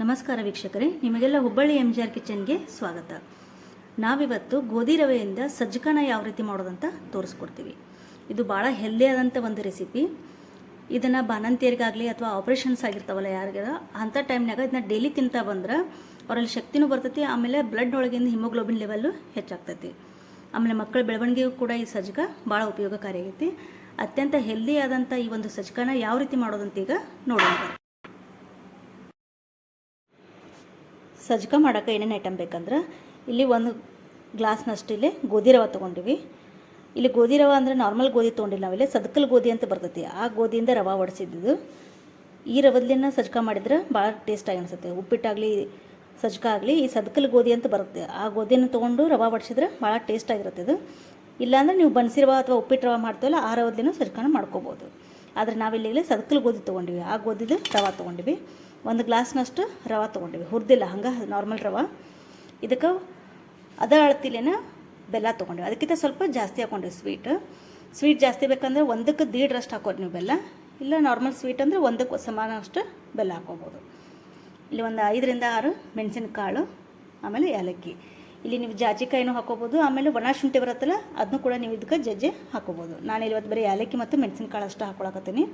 ನಮಸ್ಕಾರ ವೀಕ್ಷಕರೇ, ನಿಮಗೆಲ್ಲ ಹುಬ್ಬಳ್ಳಿ ಎಂ ಜಿ ಆರ್ ಕಿಚನ್ಗೆ ಸ್ವಾಗತ. ನಾವಿವತ್ತು ಗೋಧಿ ರವೆಯಿಂದ ಸಜ್ಜಕನ ಯಾವ ರೀತಿ ಮಾಡೋದಂತ ತೋರಿಸ್ಕೊಡ್ತೀವಿ. ಇದು ಭಾಳ ಹೆಲ್ದಿ ಆದಂಥ ಒಂದು ರೆಸಿಪಿ ಇದನ್ನು ಬಾಣಂತಿಯರಿಗಾಗಲಿ ಅಥವಾ ಆಪ್ರೇಷನ್ಸ್ ಆಗಿರ್ತಾವಲ್ಲ ಯಾರಿಗಾರ ಅಂಥ ಟೈಮ್ನಾಗ ಇದನ್ನ ಡೈಲಿ ತಿಂತಾ ಬಂದ್ರೆ ಅವರಲ್ಲಿ ಶಕ್ತಿನೂ ಬರ್ತೈತಿ, ಆಮೇಲೆ ಬ್ಲಡ್ ಒಳಗಿಂದ ಹಿಮೋಗ್ಲೋಬಿನ್ ಲೆವೆಲ್ಲು ಹೆಚ್ಚಾಗ್ತೈತಿ. ಆಮೇಲೆ ಮಕ್ಕಳ ಬೆಳವಣಿಗೆಗೂ ಕೂಡ ಈ ಸಜ್ಜಕ ಭಾಳ ಉಪಯೋಗಕಾರಿಯಾಗೈತಿ. ಅತ್ಯಂತ ಹೆಲ್ದಿ ಆದಂಥ ಈ ಒಂದು ಸಜ್ಜಕನ ಯಾವ ರೀತಿ ಮಾಡೋದಂತ ಈಗ ನೋಡೋಣ. ಸಜ್ಜಕ ಮಾಡೋಕೆ ಏನೇನು ಐಟಮ್ ಬೇಕಂದ್ರೆ, ಇಲ್ಲಿ ಒಂದು ಗ್ಲಾಸ್ನಷ್ಟು ಇಲ್ಲಿ ಗೋಧಿ ರವೆ ತೊಗೊಂಡಿವಿ. ಇಲ್ಲಿ ಗೋಧಿ ರವೆ ಅಂದರೆ ನಾರ್ಮಲ್ ಗೋಧಿ ತೊಗೊಂಡಿಲ್ಲ ನಾವಿಲ್ಲಿ, ಸದಕಲ್ ಗೋಧಿ ಅಂತ ಬರ್ತೈತಿ. ಆ ಗೋಧಿಯಿಂದ ರವೆ ಒಡಿಸಿದ್ದು ಈ ರವದ್ಲಿನ ಸಜ್ಕ ಮಾಡಿದ್ರೆ ಭಾಳ ಟೇಸ್ಟಾಗಿ ಅನಿಸುತ್ತೆ. ಉಪ್ಪಿಟ್ಟಾಗಲಿ, ಸಜ್ಕ ಆಗಲಿ, ಈ ಸದಕಲ್ ಗೋಧಿ ಅಂತ ಬರುತ್ತೆ. ಆ ಗೋಧಿಯನ್ನು ತೊಗೊಂಡು ರವೆ ಬಡಿಸಿದ್ರೆ ಭಾಳ ಟೇಸ್ಟಾಗಿರುತ್ತೆ ಇದು. ಇಲ್ಲಾಂದರೆ ನೀವು ಬನ್ಸಿ ರವೆ ಅಥವಾ ಉಪ್ಪಿಟ್ಟು ರವೆ ಮಾಡ್ತೀವಲ್ಲ, ಆ ರವದಲ್ಲಿನೂ ಸಜ್ಜಕನ ಮಾಡ್ಕೋಬೋದು. ಆದರೆ ನಾವಿಲ್ಲಿ ಸದಕಲ್ ಗೋಧಿ ತೊಗೊಂಡಿವಿ. ಆ ಗೋಧಿದು ರವೆ ತೊಗೊಂಡಿವಿ. ಒಂದು ಗ್ಲಾಸ್ನಷ್ಟು ರವೆ ತೊಗೊಂಡಿವಿ. ಹುರಿದಿಲ್ಲ, ಹಂಗೆ ನಾರ್ಮಲ್ ರವೆ. ಇದಕ್ಕೆ ಅದ ಅಳತಿಲೇನ ಬೆಲ್ಲ ತೊಗೊಂಡಿವಿ. ಅದಕ್ಕಿಂತ ಸ್ವಲ್ಪ ಜಾಸ್ತಿ ಹಾಕ್ಕೊಂಡಿವಿ ಸ್ವೀಟ್ ಸ್ವೀಟ್ ಜಾಸ್ತಿ ಬೇಕಂದ್ರೆ ಒಂದಕ್ಕೆ ದೀಡ್ರಷ್ಟು ಹಾಕೋರಿ ನೀವು ಬೆಲ್ಲ. ಇಲ್ಲ ನಾರ್ಮಲ್ ಸ್ವೀಟ್ ಅಂದರೆ ಒಂದಕ್ಕೆ ಸಮಾನ ಅಷ್ಟು ಬೆಲ್ಲ ಹಾಕೋಬೋದು. ಇಲ್ಲಿ ಒಂದು ಐದರಿಂದ ಆರು ಮೆಣಸಿನಕಾಳು, ಆಮೇಲೆ ಏಲಕ್ಕಿ. ಇಲ್ಲಿ ನೀವು ಜಾಜಿಕಾಯಿನೂ ಹಾಕೋಬೋದು, ಆಮೇಲೆ ಒಣ ಶುಂಠಿ ಬರುತ್ತಲ್ಲ ಅದನ್ನು ಕೂಡ ನೀವು ಇದಕ್ಕೆ ಜಜ್ಜೆ ಹಾಕೋಬೋದು. ನಾನು ಇವತ್ತು ಬರೀ ಏಲಕ್ಕಿ ಮತ್ತು ಮೆಣಸಿನಕಾಳು ಅಷ್ಟು ಹಾಕೊಳಕತ್ತೀನಿ.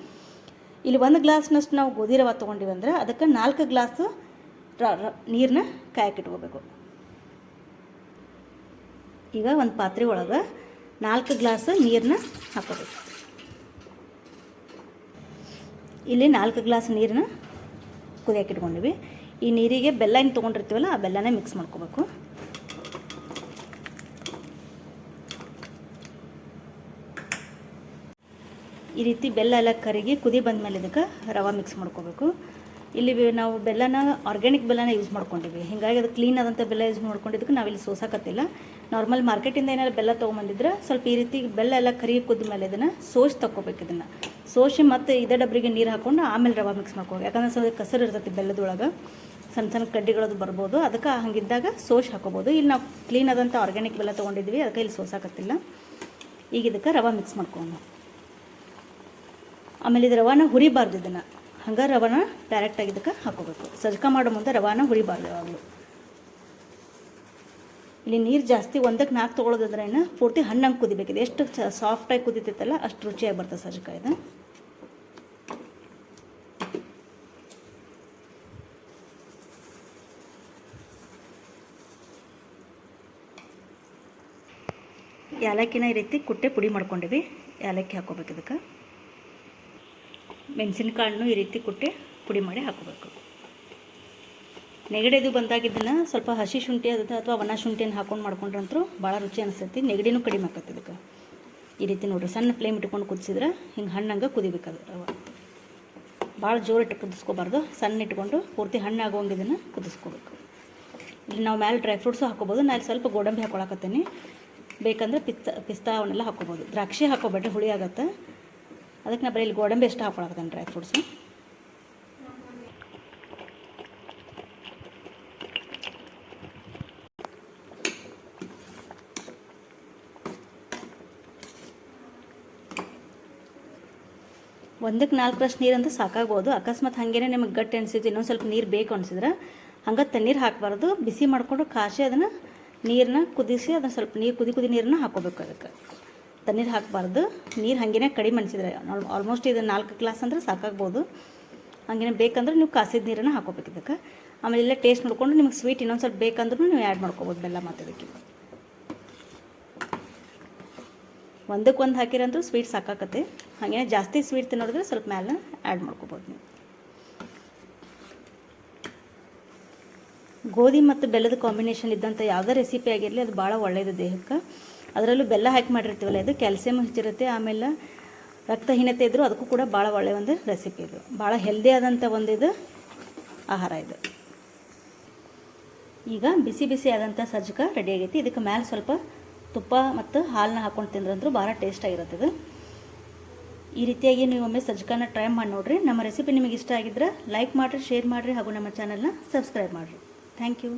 ಇಲ್ಲಿ ಒಂದು ಗ್ಲಾಸ್ನಷ್ಟು ನಾವು ಗೋಧಿ ರವೆ ತೊಗೊಂಡಿವಿ ಅಂದ್ರೆ ಅದಕ್ಕೆ ನಾಲ್ಕು ಗ್ಲಾಸು ನೀರನ್ನ ಕಾಯಕ್ಕಿಟ್ಕೋಬೇಕು ಈಗ ಒಂದು ಪಾತ್ರೆ ಒಳಗೆ ನಾಲ್ಕು ಗ್ಲಾಸ್ ನೀರನ್ನ ಹಾಕೋಬೇಕು. ಇಲ್ಲಿ ನಾಲ್ಕು ಗ್ಲಾಸ್ ನೀರನ್ನ ಕುದಿಯೋಕೆ ಇಟ್ಕೊಂಡಿವಿ. ಈ ನೀರಿಗೆ ಬೆಲ್ಲ ಏನು ತೊಗೊಂಡಿರ್ತೀವಲ್ಲ, ಆ ಬೆಲ್ಲನೇ ಮಿಕ್ಸ್ ಮಾಡ್ಕೋಬೇಕು. ಈ ರೀತಿ ಬೆಲ್ಲ ಎಲ್ಲ ಕರಗಿ ಕುದಿ ಬಂದಮೇಲೆ ಇದಕ್ಕೆ ರವೆ ಮಿಕ್ಸ್ ಮಾಡ್ಕೋಬೇಕು. ಇಲ್ಲಿ ನಾವು ಬೆಲ್ಲನ ಆರ್ಗ್ಯಾನಿಕ್ ಬೆಲ್ಲನ ಯೂಸ್ ಮಾಡ್ಕೊಂಡಿವಿ. ಹೀಗಾಗಿ ಅದು ಕ್ಲೀನ್ ಆದಂಥ ಬೆಲ್ಲ ಯೂಸ್ ಮಾಡ್ಕೊಂಡಿದ್ದಕ್ಕೆ ನಾವಿಲ್ಲಿ ಸೋಸಾಕತ್ತಿಲ್ಲ. ನಾರ್ಮಲ್ ಮಾರ್ಕೆಟಿಂದ ಏನಾದ್ರು ಬೆಲ್ಲ ತೊಗೊಂಬಂದಿದ್ರೆ ಸ್ವಲ್ಪ ಈ ರೀತಿ ಬೆಲ್ಲ ಎಲ್ಲ ಕರಿ ಕುದ್ದ ಮೇಲೆ ಇದನ್ನು ಸೋಸಿ ತಗೋಬೇಕು ಇದನ್ನು. ಸೋಸಿ ಮತ್ತು ಇದೇ ಡಬ್ರಿಗೆ ನೀರು ಹಾಕ್ಕೊಂಡು ಆಮೇಲೆ ರವೆ ಮಿಕ್ಸ್ ಮಾಡ್ಕೋಬೇಕು ಯಾಕಂದ್ರೆ ಸ್ವಲ್ಪ ಕಸರು ಇರ್ತೈತಿ ಬೆಲ್ಲದೊಳಗೆ. ಸಣ್ಣ ಸಣ್ಣ ಕಡ್ಡಿಗಳದು ಬರ್ಬೋದು. ಅದಕ್ಕೆ ಹಂಗಿದ್ದಾಗ ಸೋಸಿ ಹಾಕೋಬೋದು. ಇಲ್ಲಿ ನಾವು ಕ್ಲೀನ್ ಆದಂಥ ಆರ್ಗ್ಯಾನಿಕ್ ಬೆಲ್ಲ ತೊಗೊಂಡಿದ್ವಿ. ಅದಕ್ಕೆ ಇಲ್ಲಿ ಸೋಸಾಕತ್ತಿಲ್ಲ. ಈಗ ಇದಕ್ಕೆ ರವೆ ಮಿಕ್ಸ್ ಮಾಡ್ಕೊಂಡು ಆಮೇಲೆ ಇದು ರವಾನ ಹುರಿಬಾರ್ದು ಇದನ್ನು. ಹಂಗೆ ರವಾನ ಡೈರೆಕ್ಟಾಗಿ ಇದಕ್ಕೆ ಹಾಕೋಬೇಕು. ಸಜ್ಕ ಮಾಡೋ ಮುಂದೆ ರವಾನ ಹುರಿಬಾರ್ದು ಯಾವಾಗಲೂ. ಇಲ್ಲಿ ನೀರು ಜಾಸ್ತಿ ಒಂದಕ್ಕೆ ನಾಲ್ಕು ತೊಗೊಳೋದಂದ್ರೆ ಏನು? ಪೂರ್ತಿ ಹಣ್ಣಂಗೆ ಕುದಿಬೇಕಿದೆ ಎಷ್ಟು ಸಾಫ್ಟಾಗಿ ಕುದಿತೈತಲ್ಲ ಅಷ್ಟು ರುಚಿಯಾಗಿ ಬರ್ತದೆ ಸಜ್ಕ ಇದು. ಏಲಕ್ಕಿನ ಈ ರೀತಿ ಕುಟ್ಟೆ ಪುಡಿ ಮಾಡ್ಕೊಂಡಿವಿ. ಏಲಕ್ಕಿ ಹಾಕೋಬೇಕು ಇದಕ್ಕೆ. ಮೆಣಸಿನಕಾಳನ್ನು ಈ ರೀತಿ ಕುಟ್ಟಿ ಪುಡಿ ಮಾಡಿ ಹಾಕೋಬೇಕು. ನೆಗಡಿದು ಬಂದಾಗಿದ್ದನ್ನು ಸ್ವಲ್ಪ ಹಸಿ ಶುಂಠಿ ಅದ ಅಥವಾ ಒಣ ಶುಂಠಿಯನ್ನು ಹಾಕೊಂಡು ಮಾಡ್ಕೊಂಡ್ರಂತೂ ಭಾಳ ರುಚಿ ಅನಿಸ್ತೈತಿ. ನೆಗಡಿನೂ ಕಡಿಮೆ ಆಕತ್ತೆ ಇದಕ್ಕೆ ಈ ರೀತಿ ನೋಡ್ರಿ, ಸಣ್ಣ ಫ್ಲೇಮ್ ಇಟ್ಕೊಂಡು ಕುದಿಸಿದ್ರೆ ಹಿಂಗೆ ಹಣ್ಣಂಗೆ ಕುದಿಬೇಕದು ಅವ ಭಾಳ ಜೋರಿಟ್ಟು ಕುದಿಸ್ಕೋಬಾರ್ದು. ಸಣ್ಣ ಇಟ್ಕೊಂಡು ಪೂರ್ತಿ ಹಣ್ಣಾಗೋಂಗೆ ಇದನ್ನು ಕುದಿಸ್ಕೋಬೇಕು. ಇಲ್ಲಿ ನಾವು ಮೇಲೆ ಡ್ರೈ ಫ್ರೂಟ್ಸು ಹಾಕೋಬೋದು ನಾನು ಸ್ವಲ್ಪ ಗೋಡಂಬಿ ಹಾಕೊಳಕತ್ತೀನಿ. ಬೇಕಂದ್ರೆ ಪಿಸ್ತಾ ಪಿಸ್ತಾ ಅವನ್ನೆಲ್ಲ ಹಾಕೋಬೋದು ದ್ರಾಕ್ಷಿ ಹಾಕೋಬೇಡ್ರಿ ಹುಳಿ ಆಗತ್ತೆ. ಅದಕ್ಕೆ ನಾ ಬರೀ ಇಲ್ಲಿ ಗೋಡಂಬಿ ಎಷ್ಟು ಹಾಕೊಳಕತ್ತೇನೆ ಡ್ರೈ ಫ್ರೂಟ್ಸು ಒಂದಕ್ಕೆ ನಾಲ್ಕರಷ್ಟು ನೀರು ಅಂದ್ರೆ ಸಾಕಾಗ್ಬೋದು. ಅಕಸ್ಮಾತ್ ಹಾಗೇನೆ ನಿಮಗೆ ಗಟ್ಟಿ ಅನಿಸಿತ್ತು ಇನ್ನೊಂದು ಸ್ವಲ್ಪ ನೀರು ಬೇಕು ಅನಿಸಿದ್ರೆ ಹಂಗೆ ತಣ್ಣೀರು ಹಾಕಬಾರ್ದು. ಬಿಸಿ ಮಾಡಿಕೊಂಡು ಕಾಸಿ ಅದನ್ನು ನೀರನ್ನ ಕುದಿಸಿ ಅದನ್ನು ಸ್ವಲ್ಪ ನೀರು ಕುದಿ ಕುದಿ ನೀರನ್ನ ಹಾಕೋಬೇಕು ಅದಕ್ಕೆ. ತಣ್ಣೀರು ಹಾಕಬಾರ್ದು. ನೀರು ಹಾಗೇನೆ ಕಡಿಮೆ ಅನಿಸಿದ್ರೆ ಆಲ್ಮೋಸ್ಟ್ ಇದು ನಾಲ್ಕು ಗ್ಲಾಸ್ ಅಂದ್ರೆ ಸಾಕಾಗ್ಬೋದು. ಹಾಗೇನೆ ಬೇಕಂದ್ರೆ ನೀವು ಕಾಸಿದ ನೀರನ್ನು ಹಾಕೋಬೇಕು ಇದಕ್ಕೆ. ಆಮೇಲೆ ಎಲ್ಲ ಟೇಸ್ಟ್ ನೋಡಿಕೊಂಡು ನಿಮಗೆ ಸ್ವೀಟ್ ಇನ್ನೊಂದು ಸ್ವಲ್ಪ ಬೇಕಂದ್ರೂ ನೀವು ಆ್ಯಡ್ ಮಾಡ್ಕೋಬೋದು ಬೆಲ್ಲ ಮತ್ತು ಇದಕ್ಕೆ. ಒಂದಕ್ಕೆ ಒಂದು ಹಾಕಿರಂತೂ ಸ್ವೀಟ್ ಸಾಕಾಕತ್ತೆ. ಹಾಗೇನೆ ಜಾಸ್ತಿ ಸ್ವೀಟ್ ತಿನ್ನೋದ್ರೆ ಸ್ವಲ್ಪ ಮೇಲೆ ಆ್ಯಡ್ ಮಾಡ್ಕೋಬೋದು ನೀವು. ಗೋಧಿ ಮತ್ತು ಬೆಲ್ಲದ ಕಾಂಬಿನೇಷನ್ ಇದ್ದಂಥ ಯಾವುದೇ ರೆಸಿಪಿ ಆಗಿರಲಿ ಅದು ಭಾಳ ಒಳ್ಳೆಯದು ದೇಹಕ್ಕೆ. ಅದರಲ್ಲೂ ಬೆಲ್ಲ ಹಾಕಿ ಮಾಡಿರ್ತೀವಲ್ಲ, ಇದು ಕ್ಯಾಲ್ಸಿಯಮ್ ಹೆಚ್ಚಿರುತ್ತೆ, ಆಮೇಲೆ ರಕ್ತಹೀನತೆ ಇದ್ದರೂ ಅದಕ್ಕೂ ಕೂಡ ಭಾಳ ಒಳ್ಳೆಯ ಒಂದು ರೆಸಿಪಿ ಇದು. ಭಾಳ ಹೆಲ್ದಿ ಆದಂಥ ಒಂದು ಇದು ಆಹಾರ ಇದು. ಈಗ ಬಿಸಿ ಬಿಸಿ ಆದಂಥ ಸಜ್ಜಕ ರೆಡಿ ಆಗೈತಿ. ಇದಕ್ಕೆ ಮೇಲೆ ಸ್ವಲ್ಪ ತುಪ್ಪ ಮತ್ತು ಹಾಲನ್ನ ಹಾಕೊಂಡು ತಿಂದ್ರಂದ್ರೂ ಭಾಳ ಟೇಸ್ಟ್ ಆಗಿರುತ್ತೆ ಇದು. ಈ ರೀತಿಯಾಗಿ ನೀವು ಒಮ್ಮೆ ಸಜ್ಜಕನ ಟ್ರೈ ಮಾಡಿ ನೋಡಿರಿ. ನಮ್ಮ ರೆಸಿಪಿ ನಿಮಗೆ ಇಷ್ಟ ಆಗಿದ್ರೆ ಲೈಕ್ ಮಾಡಿರಿ ಶೇರ್ ಮಾಡಿರಿ ಹಾಗೂ ನಮ್ಮ ಚಾನಲ್ನ ಸಬ್ಸ್ಕ್ರೈಬ್ ಮಾಡಿರಿ. Thank you